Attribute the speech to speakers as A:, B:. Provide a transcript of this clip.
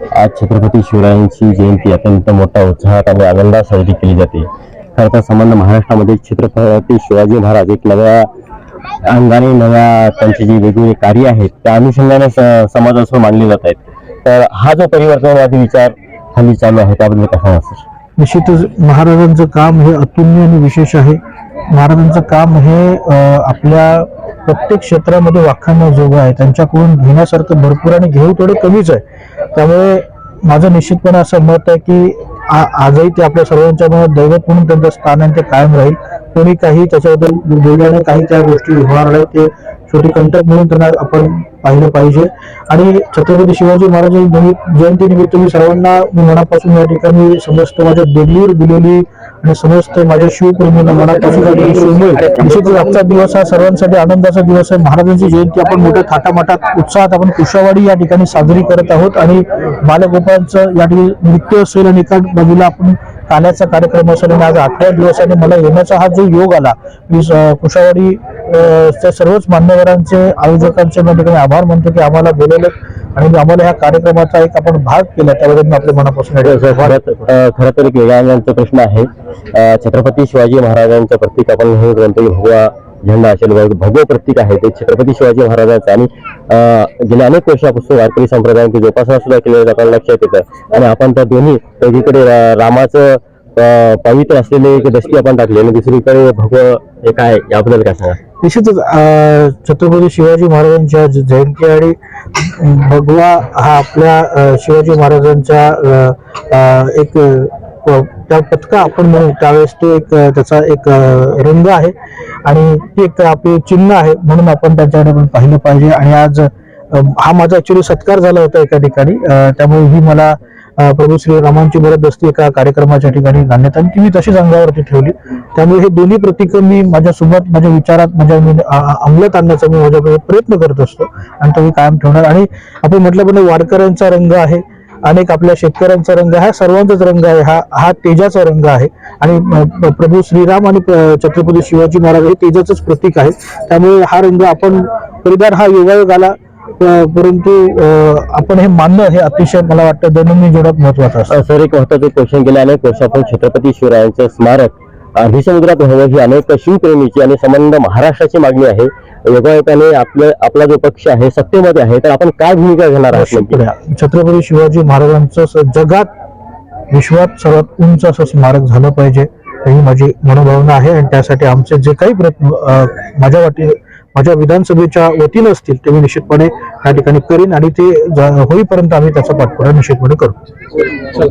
A: आज छत्रपती शिवरायांची जयंती अत्यंत मोठ्या उत्साहात आणि आनंदात साजरी केली जाते. खरं तर संबंध महाराष्ट्रामध्ये छत्रपती शिवाजी महाराज एक नव्या अंगाने नव्या त्यांची जी वेगवेगळी कार्य आहेत त्या अनुषंगाने स- समाजासमोर मानले जात आहेत. तर हा जो परिवर्तनवादी विचार हल्ली चालू आहे. त्याबद्दल कसा
B: निश्चितच महाराजांचं काम हे अतुलनीय आणि विशेष आहे. महाराजांचं काम हे आपल्या प्रत्येक क्षेत्रामध्ये वाखाणण्याजोगं आहे. त्यांच्याकडून घेण्यासारखं भरपूर आणि घेऊ थोडे कमीच आहे. त्यामुळे माझं निश्चितपणे असं मत आहे की आजही ते आपल्या सर्वांच्या मनात दैवत म्हणून त्यांचं स्थान आहे ते कायम राहील. कोणी काही त्याच्याबद्दल बोलल्याने काही त्या गोष्टी होणार नाही ते छोटी कंटक म्हणून त्यांना आपण पाहिलं पाहिजे. आणि छत्रपती शिवाजी महाराज जयंती निमित्त मी सर्वांना मी मनापासून या ठिकाणी समजतो माझ्या दिल्लीवर दिलेली आणि समस्त माझ्या शिवप्रेमीला मनापासून या निश्चितच आजचा दिवस हा सर्वांसाठी आनंदाचा दिवस आहे. महाराजांची जयंती आपण मोठ्या थाटामाटात उत्साहात आपण कुशावाडी या ठिकाणी साजरी करत आहोत. आणि बालगोपाळांचं या ठिकाणी नृत्य असेल आणि एका बाजूला आपण काल्याचा कार्यक्रम असेल आणि आज आठव्या दिवस आणि मला येण्याचा हा जो योग आला मी कुशावाडी सर्वच मान्यवरांचे आयोजकांचे मी या ठिकाणी आभार मानतो की आम्हाला बोलवलं. आणि आम्हाला ह्या कार्यक्रमाचा एक आपण भाग केला त्याबद्दल मी आपल्या मनापासून या
A: खरं तर एक वेगळ्या प्रश्न आहे. छत्रपती शिवाजी महाराजांचं प्रतीक आपण हे भगवा झेंडा असेल व प्रतीक आहे ते. छत्रपती शिवाजी महाराजांचं आणि गेल्या अनेक वर्षापासून वारकरी संप्रदायांची जोपासना सुद्धा केली जाताना लक्षात येतं. आणि आपण त्या दोन्ही एकीकडे रा- रामाचं पवित्र असलेले एक दस्ती आपण टाकली आणि दुसरीकडे भगवं हे काय याबद्दल काय सांगा?
B: निश्चितच छत्रपती शिवाजी महाराजांच्या जयंती आणि भगवा हा आपल्या शिवाजी महाराजांच्या एक प- त्या पथका आपण म्हणू त्यावेळेस तो एक त्याचा एक रंग आहे आणि ती एक आपली चिन्ह आहे म्हणून आपण त्यांच्याकडे पण पाहिलं पाहिजे. आणि आज हा माझा ऍक्च्युली सत्कार झाला होता एका ठिकाणी त्यामुळे ही मला प्रभू श्री रामांची बरदस्ती एका कार्यक्रमाच्या ठिकाणी घालण्यात आली. ती मी तशीच अंगावरती ठेवली. त्यामुळे हे दोन्ही प्रतीक मी माझ्यासोबत माझ्या विचारात माझ्या मी अंमलात आणण्याचा मी माझ्याकडे प्रयत्न करत असतो आणि तो मी कायम ठेवणार. आणि आपण म्हटल्याप्रमाणे वारकऱ्यांचा रंग आहे अनेक आपल्या शेतकऱ्यांचा रंग आहे हा सर्वांचाच रंग आहे हा हा तेजाचा रंग आहे. आणि प्रभू श्रीराम आणि प- छत्रपती शिवाजी महाराज हे तेजाचंच प्रतीक आहे. त्यामुळे हा रंग आपण परिधान हा योगायोग आला परंतु आपण हे मानणं हे अतिशय मला वाटतं दैनंदिन जीवनात महत्वाचं असतं.
A: सर एक महत्वाचं क्वेश्चन गेल्या अनेक वर्षापासून छत्रपती शिवरायांचं स्मारक अरबी समुद्रात व्हावं ही अनेक शिवप्रेमीची आणि संबंध महाराष्ट्राची मागणी आहे. योगायोगाने आपलं आपला जो पक्ष आहे सत्तेमध्ये आहे तर आपण काय भूमिका घेणार आहात.
B: छत्रपती शिवाजी महाराजांचं जगात विश्वात सर्वात उंच असं स्मारक झालं पाहिजे ही माझी मनोभावना आहे. आणि त्यासाठी आमचे जे काही प्रयत्न माझ्या वाटी माझ्या विधानसभेच्या वतीनं असतील ते मी निश्चितपणे त्या ठिकाणी करीन आणि ते होईपर्यंत आम्ही त्याचा पाठपुरा निश्चितपणे करू.